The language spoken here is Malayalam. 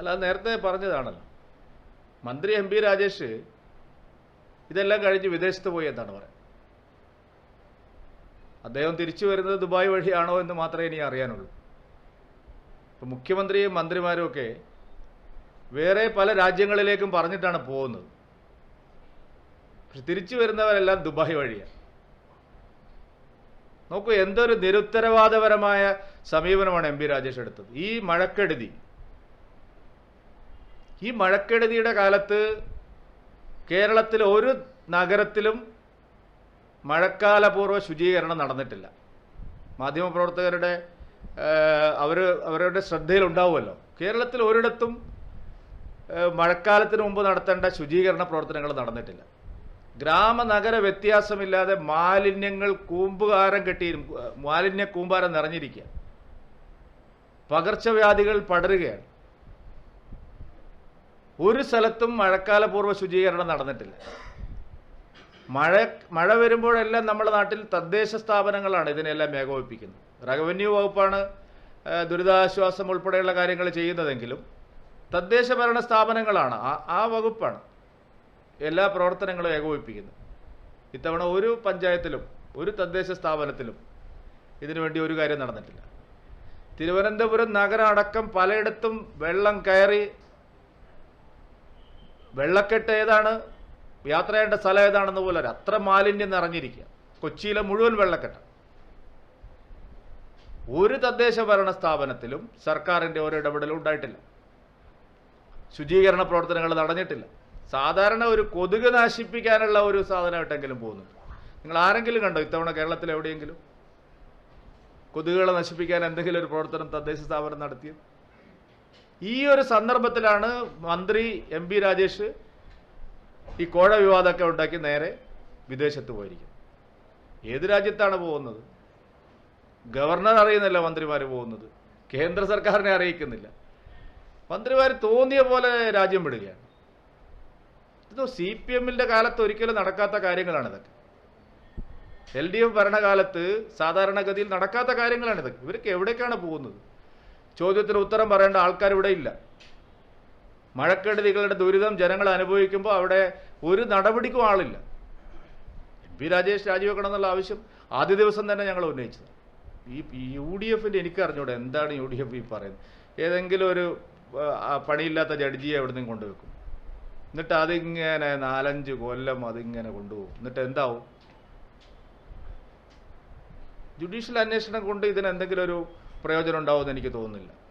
അല്ല അത് നേരത്തെ പറഞ്ഞതാണല്ലോ. മന്ത്രി എം പി രാജേഷ് ഇതെല്ലാം കഴിഞ്ഞ് വിദേശത്ത് പോയി എന്നാണ് പറയുന്നത്. അദ്ദേഹം തിരിച്ചു വരുന്നത് ദുബായ് വഴിയാണോ എന്ന് മാത്രമേ ഇനി അറിയാനുള്ളൂ. ഇപ്പം മുഖ്യമന്ത്രിയും മന്ത്രിമാരും ഒക്കെ വേറെ പല രാജ്യങ്ങളിലേക്കും പറഞ്ഞിട്ടാണ് പോകുന്നത്. പക്ഷെ തിരിച്ചു വരുന്നവരെല്ലാം ദുബായ് വഴിയാണ്. നോക്കൂ എന്തൊരു നിരുത്തരവാദപരമായ സമീപനമാണ് എം പി രാജേഷ് എടുത്തത്. ഈ മഴക്കെടുതി ഈ മഴക്കെടുതിയുടെ കാലത്ത് കേരളത്തിൽ ഒരു നഗരത്തിലും മഴക്കാലപൂർവ ശുചീകരണം നടന്നിട്ടില്ല. മാധ്യമപ്രവർത്തകരുടെ അവർ അവരുടെ ശ്രദ്ധയിലുണ്ടാവുമല്ലോ കേരളത്തിൽ ഒരിടത്തും മഴക്കാലത്തിന് മുമ്പ് നടത്തേണ്ട ശുചീകരണ പ്രവർത്തനങ്ങൾ നടന്നിട്ടില്ല. ഗ്രാമ നഗര വ്യത്യാസമില്ലാതെ മാലിന്യങ്ങൾ കൂമ്പുകാരം കെട്ടി മാലിന്യ കൂമ്പാരം നിറഞ്ഞിരിക്കുക. പകർച്ചവ്യാധികൾ പടരുകയാണ്. ഒരു സ്ഥലത്തും മഴക്കാലപൂർവ ശുചീകരണം നടന്നിട്ടില്ല. മഴ മഴ വരുമ്പോഴെല്ലാം നമ്മുടെ നാട്ടിൽ തദ്ദേശ സ്ഥാപനങ്ങളാണ് ഇതിനെല്ലാം ഏകോപിപ്പിക്കുന്നത്. റവന്യൂ വകുപ്പാണ് ദുരിതാശ്വാസം ഉൾപ്പെടെയുള്ള കാര്യങ്ങൾ ചെയ്യുന്നതെങ്കിലും തദ്ദേശ ഭരണ സ്ഥാപനങ്ങളാണ് ആ ആ വകുപ്പാണ് എല്ലാ പ്രവർത്തനങ്ങളും ഏകോപിപ്പിക്കുന്നത്. ഇത്തവണ ഒരു പഞ്ചായത്തിലും ഒരു തദ്ദേശ സ്ഥാപനത്തിലും ഇതിനുവേണ്ടി ഒരു കാര്യം നടന്നിട്ടില്ല. തിരുവനന്തപുരം നഗരം അടക്കം പലയിടത്തും വെള്ളം കയറി വെള്ളക്കെട്ട് ഏതാണ്? യാത്ര ചെയ്യേണ്ട സ്ഥലം ഏതാണെന്ന് പോലെ അത്ര മാലിന്യം നിറഞ്ഞിരിക്കുക. കൊച്ചിയിലെ മുഴുവൻ വെള്ളക്കെട്ട് ഒരു തദ്ദേശ ഭരണ സ്ഥാപനത്തിലും സർക്കാരിന്റെ ഒരു ഇടപെടലും ഉണ്ടായിട്ടില്ല. ശുചീകരണ പ്രവർത്തനങ്ങൾ നടന്നിട്ടില്ല. സാധാരണ ഒരു കൊതുക് നശിപ്പിക്കാനുള്ള ഒരു സാധനമായിട്ടെങ്കിലും പോകുന്നുണ്ട്. നിങ്ങൾ ആരെങ്കിലും കണ്ടോ? ഇത്തവണ കേരളത്തിൽ എവിടെയെങ്കിലും കൊതുകുകളെ നശിപ്പിക്കാൻ എന്തെങ്കിലും ഒരു പ്രവർത്തനം തദ്ദേശ സ്ഥാപനം നടത്തിയത്? ഈ ഒരു സന്ദർഭത്തിലാണ് മന്ത്രി എം പി രാജേഷ് ഈ കോഴ വിവാദമൊക്കെ ഉണ്ടാക്കി നേരെ വിദേശത്ത് പോയിരിക്കുന്നത്. ഏത് രാജ്യത്താണ് പോകുന്നത്? ഗവർണർ അറിയുന്നില്ല മന്ത്രിമാർ പോകുന്നത്. കേന്ദ്ര സർക്കാരിനെ അറിയിക്കുന്നില്ല. മന്ത്രിമാർ തോന്നിയ പോലെ രാജ്യം വിടുകയാണ്. ഇത് സി പി എമ്മിന്റെ കാലത്ത് ഒരിക്കലും നടക്കാത്ത കാര്യങ്ങളാണ് ഇതൊക്കെ. എൽ ഡി എഫ് ഭരണകാലത്ത് സാധാരണഗതിയിൽ നടക്കാത്ത കാര്യങ്ങളാണ് ഇതൊക്കെ. ഇവരൊക്കെ എവിടേക്കാണ് പോകുന്നത്? ചോദ്യത്തിന് ഉത്തരം പറയേണ്ട ആൾക്കാർ ഇവിടെ ഇല്ല. മഴക്കെടുതികളുടെ ദുരിതം ജനങ്ങൾ അനുഭവിക്കുമ്പോൾ അവിടെ ഒരു നടപടിക്കും ആളില്ല. എം പി രാജേഷ് രാജിവെക്കണം എന്നുള്ള ആവശ്യം ആദ്യ ദിവസം തന്നെ ഞങ്ങൾ ഉന്നയിച്ചത് ഈ യു ഡി എഫിന്റെ എനിക്ക് അറിഞ്ഞൂടെ എന്താണ് യു ഡി എഫ് ഈ പറയുന്നത്. ഏതെങ്കിലും ഒരു പണിയില്ലാത്ത ജഡ്ജിയെ എവിടെ നിന്നും കൊണ്ടുവെക്കും. എന്നിട്ട് അതിങ്ങനെ നാലഞ്ച് കൊല്ലം അതിങ്ങനെ കൊണ്ടുപോകും. എന്നിട്ട് എന്താവും? ജുഡീഷ്യൽ അന്വേഷണം കൊണ്ട് ഇതിന് എന്തെങ്കിലും ഒരു പ്രയോജനം ഉണ്ടാവുമെന്ന് എനിക്ക് തോന്നുന്നില്ല.